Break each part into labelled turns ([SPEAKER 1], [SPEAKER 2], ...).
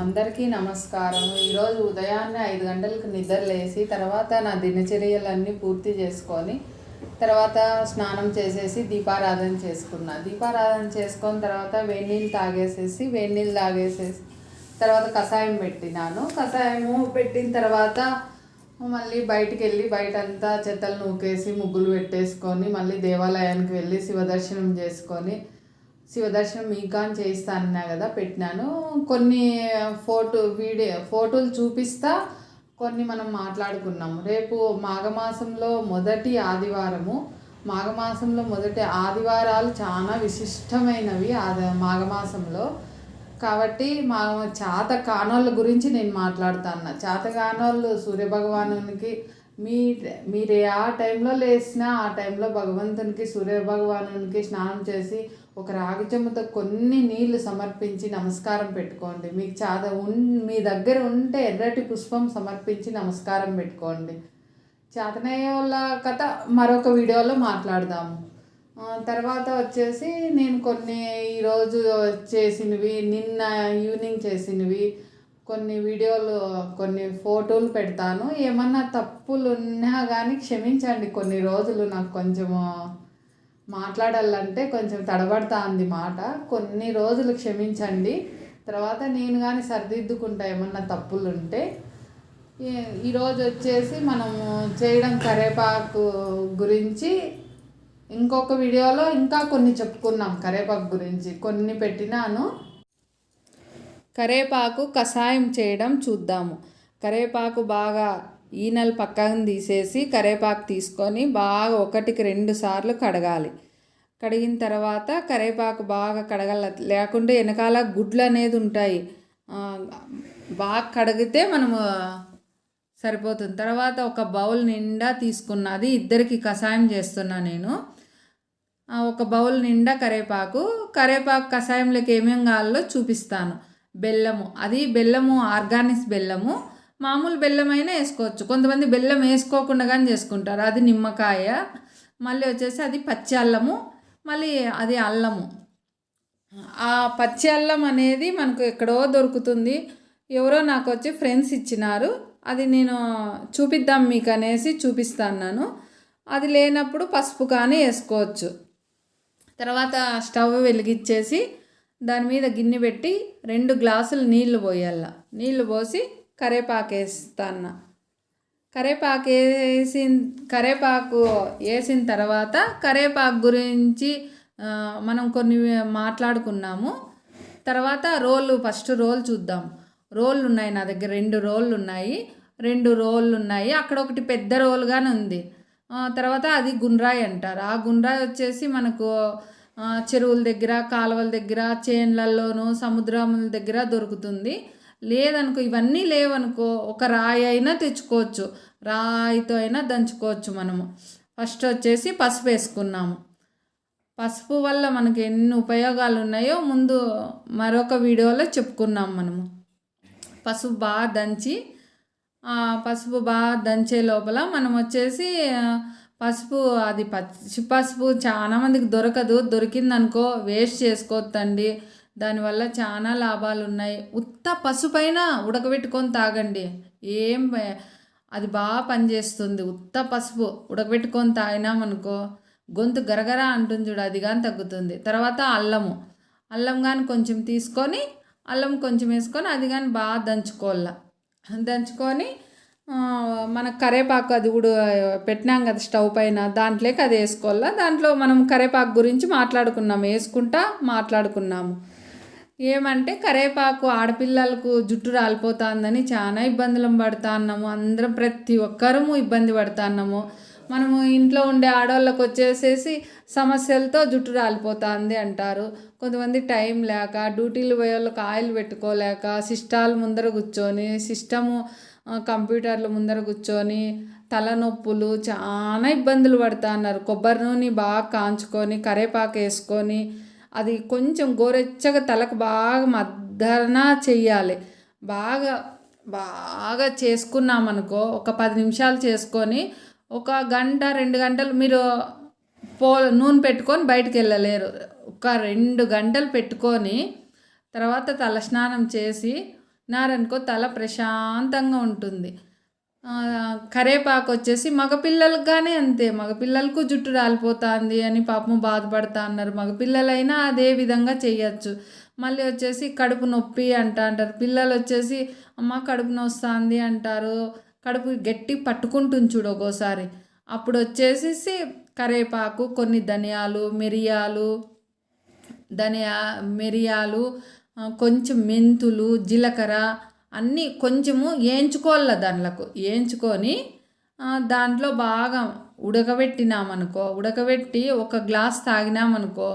[SPEAKER 1] అందరికీ నమస్కారం ఈరోజు ఉదయాన్నే ఐదు గంటలకు నిద్ర లేచి తర్వాత నా దినచర్యలన్నీ పూర్తి చేసుకొని తర్వాత స్నానం చేసేసి దీపారాధన చేసుకున్నా. దీపారాధన చేసుకొని తర్వాత వేడి నీళ్ళు తాగేసేసి వేడి నీళ్ళు తాగేసేసి తర్వాత కషాయం పెట్టినాను. కషాయము పెట్టిన తర్వాత మళ్ళీ బయటికి వెళ్ళి బయట అంతా చెత్తలు నూకేసి ముగ్గులు పెట్టేసుకొని మళ్ళీ దేవాలయానికి వెళ్ళి శివదర్శనం చేసుకొని శివదర్శనం మీకాన్ చేయిస్తానన్నా కదా పెట్టినాను. కొన్ని ఫోటో వీడియో ఫోటోలు చూపిస్తా కొన్ని మనం మాట్లాడుకున్నాము. రేపు మాఘమాసంలో మొదటి ఆదివారము. మాఘమాసంలో మొదటి ఆదివారాలు చాలా విశిష్టమైనవి ఆది మాఘమాసంలో. కాబట్టి మా చేత కానోళ్ళ గురించి నేను మాట్లాడుతాను చేత కానోళ్ళు సూర్యభగవానునికి మీ మీరు ఆ టైంలో లేచినా ఆ టైంలో భగవంతునికి సూర్యభగవానునికి స్నానం చేసి ఒక రాగి చెంబుతో కొన్ని నీళ్ళు సమర్పించి నమస్కారం పెట్టుకోండి. మీకు చాద ఉన్ మీ దగ్గర ఉంటే ఎర్రటి పుష్పం సమర్పించి నమస్కారం పెట్టుకోండి. చేతనయ్య వాళ్ళ కథ మరొక వీడియోలో మాట్లాడదాము. తర్వాత వచ్చేసి నేను కొన్ని ఈరోజు చేసినవి నిన్న ఈవినింగ్ చేసినవి కొన్ని వీడియోలు కొన్ని ఫోటోలు పెడతాను. ఏమన్నా తప్పులు ఉన్నా కానీ క్షమించండి. కొన్ని రోజులు నాకు కొంచెము మాట్లాడాలంటే కొంచెం తడబడతా ఉంది మాట. కొన్ని రోజులు క్షమించండి. తర్వాత నేను కానీ సరిదిద్దుకుంటా ఏమన్నా తప్పులు ఉంటే ఈరోజు వచ్చేసి మనము చేయడం కరేపాకు గురించి ఇంకొక వీడియోలో ఇంకా కొన్ని చెప్పుకున్నాం కరేపాకు గురించి. కొన్ని పెట్టినాను. కరేపాకు కషాయం చేయడం చూద్దాము. కరేపాకు బాగా ఈనెలు పక్కన తీసేసి కరేపాకు తీసుకొని బాగా ఒకటికి రెండు సార్లు కడగాలి. కడిగిన తర్వాత కరేపాకు బాగా కడగల లేకుంటే వెనకాల గుడ్లు అనేది ఉంటాయి. బాగా కడిగితే మనము సరిపోతుంది. తర్వాత ఒక బౌల్ నిండా తీసుకున్నది ఇద్దరికి కషాయం చేస్తున్నా నేను. ఒక బౌల్ నిండా కరేపాకు కరేపాకు కషాయంలోకి ఏమేం కావాలో చూపిస్తాను. బెల్లము అది బెల్లము ఆర్గానిక్స్ బెల్లము మామూలు బెల్లం అయినా వేసుకోవచ్చు. కొంతమంది బెల్లం వేసుకోకుండా కానీ చేసుకుంటారు. అది నిమ్మకాయ మళ్ళీ వచ్చేసి అది పచ్చి అల్లము మళ్ళీ అది అల్లము. ఆ పచ్చి అల్లం అనేది మనకు ఎక్కడో దొరుకుతుంది. ఎవరో నాకు వచ్చి ఫ్రెండ్స్ ఇచ్చినారు. అది నేను చూపిద్దాం మీకు అనేసి చూపిస్తాను అది లేనప్పుడు పసుపు కానీ వేసుకోవచ్చు. తర్వాత స్టవ్ వెలిగించేసి దాని మీద గిన్నె పెట్టి రెండు గ్లాసులు నీళ్ళు పోయాల. నీళ్ళు పోసి కరేపాకు వేస్తాను కరేపాకు వేసిన కరేపాకు వేసిన తర్వాత కరేపాకు గురించి మనం కొన్ని మాట్లాడుకున్నాము. తర్వాత రోలు ఫస్ట్ రోల్ చూద్దాం. రోళ్ళు ఉన్నాయి నా దగ్గర రెండు రోళ్ళు ఉన్నాయి. రెండు రోళ్ళు ఉన్నాయి. అక్కడ ఒకటి పెద్ద రోలుగానే ఉంది. తర్వాత అది గుండ్రాయి అంటారు. ఆ గుండ్రాయి వచ్చేసి మనకు చెరువుల దగ్గర కాలువల దగ్గర చేన్లలోనూ సముద్రముల దగ్గర దొరుకుతుంది. లేదనుకో ఇవన్నీ లేవనుకో ఒక రాయి అయినా తెచ్చుకోవచ్చు. రాయితో అయినా దంచుకోవచ్చు మనము. ఫస్ట్ వచ్చేసి పసుపు వేసుకున్నాము. పసుపు వల్ల మనకి ఎన్ని ఉపయోగాలు ఉన్నాయో ముందు మరొక వీడియోలో చెప్పుకున్నాం మనము. పసుపు బాగా దంచి పసుపు బాగా దంచే లోపల మనం వచ్చేసి పసుపు అది పచ్చి పసుపు చాలా మందికి దొరకదు. దొరికిందనుకో వేస్ట్ చేసుకోవద్దండి. దానివల్ల చాలా లాభాలు ఉన్నాయి ఉత్త పసుపైన ఉడకబెట్టుకొని తాగండి. ఏం అది బాగా పనిచేస్తుంది ఉత్త పసుపు ఉడకబెట్టుకొని తాగినామనుకో గొంతు గరగర అంటుంది చూడు అది కానీ తగ్గుతుంది. తర్వాత అల్లము. అల్లం కానీ కొంచెం తీసుకొని అల్లం కొంచెం వేసుకొని అది కానీ బాగా దంచుకోవాల. దంచుకొని మన కరేపాకు అది కూడా పెట్టినాం కదా స్టవ్ పైన దాంట్లోకి అది వేసుకోవాలా. దాంట్లో మనం కరేపాకు గురించి మాట్లాడుకున్నాము వేసుకుంటా మాట్లాడుకున్నాము. ఏమంటే కరేపాకు ఆడపిల్లలకు జుట్టు రాలిపోతుందని చాలా ఇబ్బందులు పడుతున్నాము. అందరం ప్రతి ఒక్కరము ఇబ్బంది పడుతున్నాము. మనము ఇంట్లో ఉండే ఆడవాళ్ళకు వచ్చేసేసి సమస్యలతో జుట్టు రాలిపోతుంది అంటారు. కొంతమంది టైం లేక డ్యూటీలు పోయే వాళ్ళకి ఆయిల్ పెట్టుకోలేక సిస్టాలు ముందర కూర్చొని సిస్టము కంప్యూటర్ల ముందర కూర్చొని తలనొప్పులు చాలా ఇబ్బందులు పడుతున్నారు. కొబ్బరి నూనె బాగా కాంచుకొని కరేపాకు వేసుకొని అది కొంచెం గోరెచ్చగా తలకు బాగా మద్దన చెయ్యాలి. బాగా బాగా చేసుకున్నామనుకో ఒక పది నిమిషాలు చేసుకొని ఒక గంట రెండు గంటలు మీరు పో నూనె పెట్టుకొని బయటకు వెళ్ళలేరు. ఒక రెండు గంటలు పెట్టుకొని తర్వాత తలస్నానం చేసి నారనుకో తల ప్రశాంతంగా ఉంటుంది. కరేపాకు వచ్చేసి మగపిల్లలకు కానీ అంతే. మగపిల్లలకు జుట్టు రాలిపోతుంది అని పాపం బాధపడతా అన్నారు. మగపిల్లలైనా అదే విధంగా చేయొచ్చు. మళ్ళీ వచ్చేసి కడుపు నొప్పి అంట అంటారు. పిల్లలు వచ్చేసి అమ్మ కడుపు నొస్తుంది అంటారు. కడుపు గట్టి పట్టుకుంటుంది చూడు ఒక్కోసారి. అప్పుడు వచ్చేసి కరేపాకు కొన్ని ధనియాలు మిరియాలు ధనియా మిరియాలు కొంచెం మెంతులు జీలకర్ర అన్నీ కొంచెము వేయించుకోవాలి దాంట్లోకి. వేయించుకొని దాంట్లో బాగా ఉడకబెట్టినామనుకో ఉడకబెట్టి ఒక గ్లాస్ తాగినామనుకో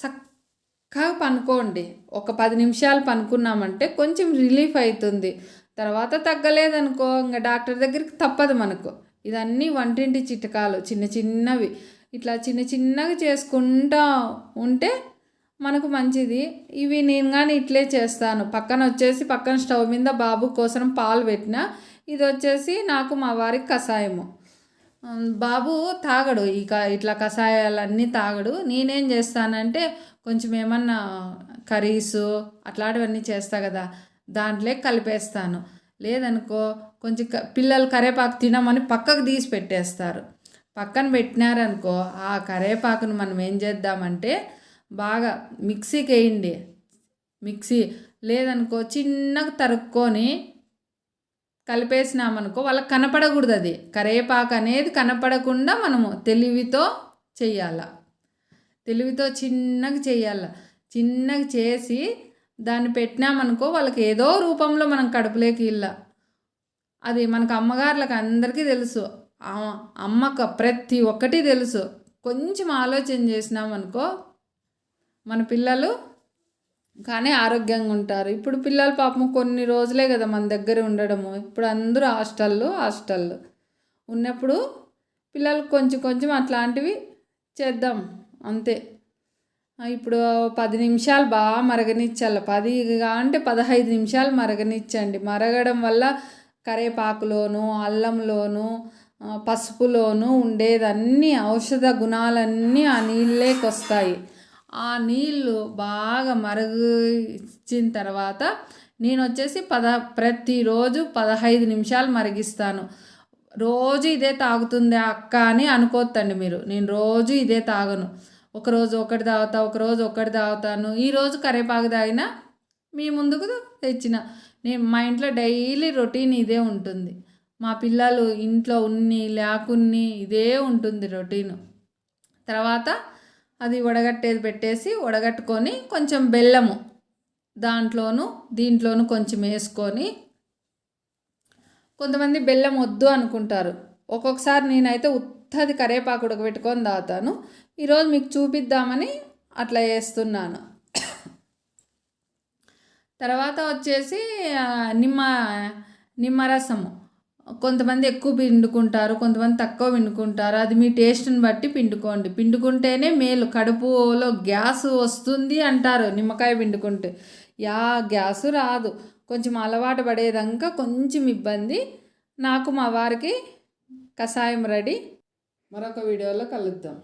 [SPEAKER 1] చక్కగా పనుకోండి. ఒక పది నిమిషాలు పనుకున్నామంటే కొంచెం రిలీఫ్ అవుతుంది తర్వాత తగ్గలేదనుకో ఇంకా డాక్టర్ దగ్గరికి తప్పదు మనకు. ఇదన్నీ వంటింటి చిట్కాలు చిన్న చిన్నవి. ఇట్లా చిన్న చిన్నగా చేసుకుంటా ఉంటే మనకు మంచిది. ఇవి నేను కానీ ఇట్లే చేస్తాను. పక్కన వచ్చేసి పక్కన స్టవ్ మీద బాబు కోసం పాలు పెట్టిన. ఇది వచ్చేసి నాకు మా వారికి కషాయము. బాబు తాగడు. ఇక ఇట్లా కషాయాలన్నీ తాగడు. నేనేం చేస్తానంటే కొంచెం ఏమన్నా కర్రీసు అట్లాంటివన్నీ చేస్తా కదా. దాంట్లో కలిపేస్తాను. లేదనుకో కొంచెం క- పిల్లలు కరేపాకు తినమని పక్కకు తీసి పెట్టేస్తారు. పక్కన పెట్టినారనుకో ఆ కరేపాకును మనం ఏం చేద్దామంటే బాగా మిక్సీకి వేయండి మిక్సీ లేదనుకో చిన్నగా తరుక్కొని కలిపేసినామనుకో వాళ్ళకి కనపడకూడదు అది కరేపాకు అనేది కనపడకుండా మనము తెలివితో చెయ్యాల. తెలివితో చిన్నగా చెయ్యాల. చిన్నగా చేసి దాన్ని పెట్టినామనుకో వాళ్ళకి ఏదో రూపంలో మనం కడుపులోకి ఇల్ల అది మనకు అమ్మగారులకు అందరికీ తెలుసు. అమ్మక అమ్మకు ప్రతి ఒక్కటి తెలుసు. కొంచెం ఆలోచన చేసినామనుకో మన పిల్లలు కానీ ఆరోగ్యంగా ఉంటారు. ఇప్పుడు పిల్లలు పాపం కొన్ని రోజులే కదా మన దగ్గర ఉండడము. ఇప్పుడు అందరూ హాస్టల్లో హాస్టల్లో. ఉన్నప్పుడు పిల్లలు కొంచెం కొంచెం అట్లాంటివి చేద్దాం. అంతే. ఇప్పుడు పది నిమిషాలు బాగా మరగనిచ్చాలి. పది అంటే పదహైదు నిమిషాలు మరగనిచ్చండి. మరగడం వల్ల కరేపాకులోను అల్లంలోను పసుపులోను ఉండేదన్నీ ఔషధ గుణాలన్నీ ఆ నీళ్ళేకొస్తాయి వస్తాయి. ఆ నీళ్ళు బాగా మరిగించిన తర్వాత నేను వచ్చేసి పద ప్రతిరోజు పదహైదు నిమిషాలు మరిగిస్తాను. రోజు ఇదే తాగుతుంది అక్క అని అనుకోవద్దండి మీరు. నేను రోజు ఇదే తాగను. ఒకరోజు ఒకటి తాగుతా ఒకరోజు ఒకటి తాగుతాను. ఈరోజు కరేపాకు తాగినా మీ ముందుకు తెచ్చిన. నేను మా ఇంట్లో డైలీ రొటీన్ ఇదే ఉంటుంది. మా పిల్లలు ఇంట్లో ఉన్ని లేకున్ని ఇదే ఉంటుంది రొటీను. తర్వాత అది వడగట్టేది పెట్టేసి వడగట్టుకొని కొంచెం బెల్లము దాంట్లోను దీంట్లోను కొంచెం వేసుకొని కొంతమంది బెల్లం వద్దు అనుకుంటారు. ఒక్కొక్కసారి నేనైతే ఉత్తది కరేపాకు ఉడకబెట్టుకొని తాగుతాను. ఈరోజు మీకు చూపిద్దామని అట్లా వేస్తున్నాను తర్వాత వచ్చేసి నిమ్మ నిమ్మరసము కొంతమంది ఎక్కువ పిండుకుంటారు కొంతమంది తక్కువ పిండుకుంటారు. అది మీ టేస్ట్ని బట్టి పిండుకోండి. పిండుకుంటేనే మేలు. కడుపులో గ్యాస్ వస్తుంది అంటారు నిమ్మకాయ పిండుకుంటే. యా గ్యాస్ రాదు. కొంచెం అలవాటు పడేదాకా కొంచెం ఇబ్బంది. నాకు మా వారికి కషాయం రెడీ. మరొక వీడియోలో కలుద్దాం.